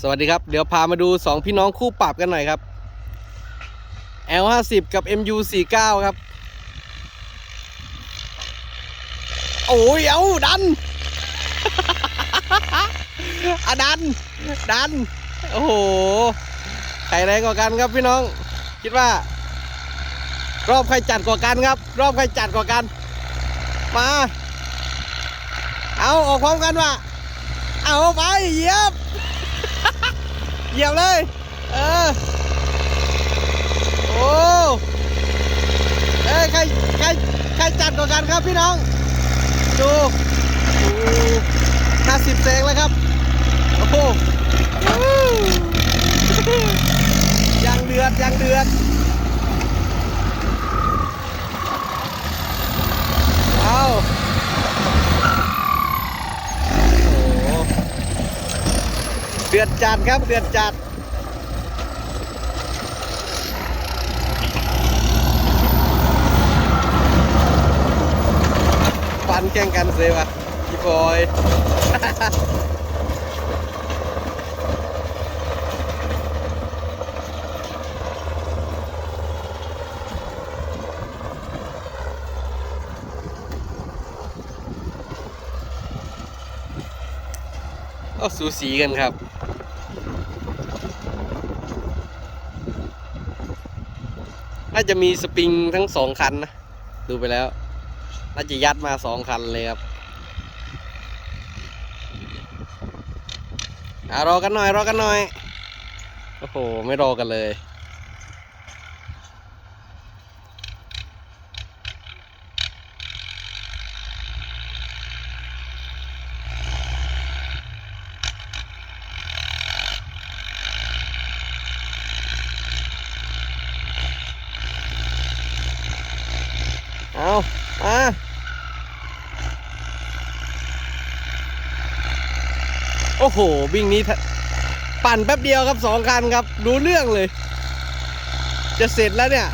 สวัสดีครับ เดี๋ยวพามาดูสองพี่น้องคู่ปรับกันหน่อยครับ L50 กับ MU49 ครับ โอ้ย เอาดันอะดัน ดัน โอ้โห ใครแรงกว่ากันครับพี่น้อง คิดว่า รอบใครจัดกว่ากันครับ รอบใครจัดกว่ากัน มา เอาออกพร้อมกันว่ะเอาไปเหยียบ เหยียบเลย เออ โอ้เอ้ยใครใครใครจัดกว่ากันครับพี่น้อง ดูห้าสิบเซงแล้วครับ โอ้โหวู้ยังเดือดยังเดือด เอาโอ้โห เดือดจัดครับเดือดจัดฟันแข่งกันเซวะพี่บอยก็สูสีกันครับ น่าจะมีสปริงทั้งสองคันนะ ดูไปแล้ว น่าจะยัดมาสองคันเลยครับอารอกันหน่อย รอกันหน่อย โอ้โห ไม่รอกันเลย เอามาโอ้โหวิ่งนี้ปั่นแป๊บเดียวครับสองคันครับ รู้เรื่องเลย จะเสร็จแล้วเนี่ย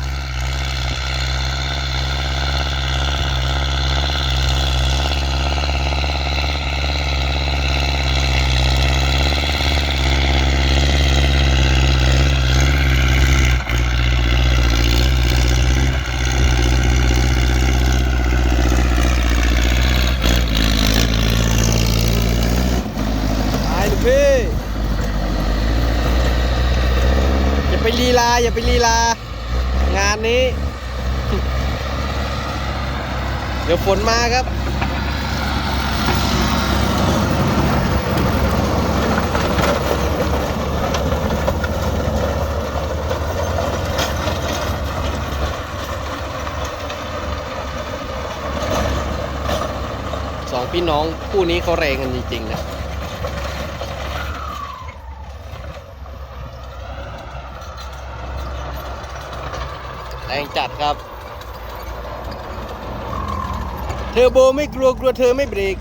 ไปลูกพี่ อย่า ไปลีลา อย่าไปลีลา งานนี้ เดี๋ยวฝนมาครับสองพี่น้องคู่นี้เขาแรงกันจริงๆนะ แรงจัดครับ เทอร์โบไม่กลัวกลัวเธอไม่เบรก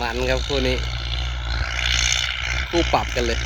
มันครับคู่นี้ คู่ปรับกันเลย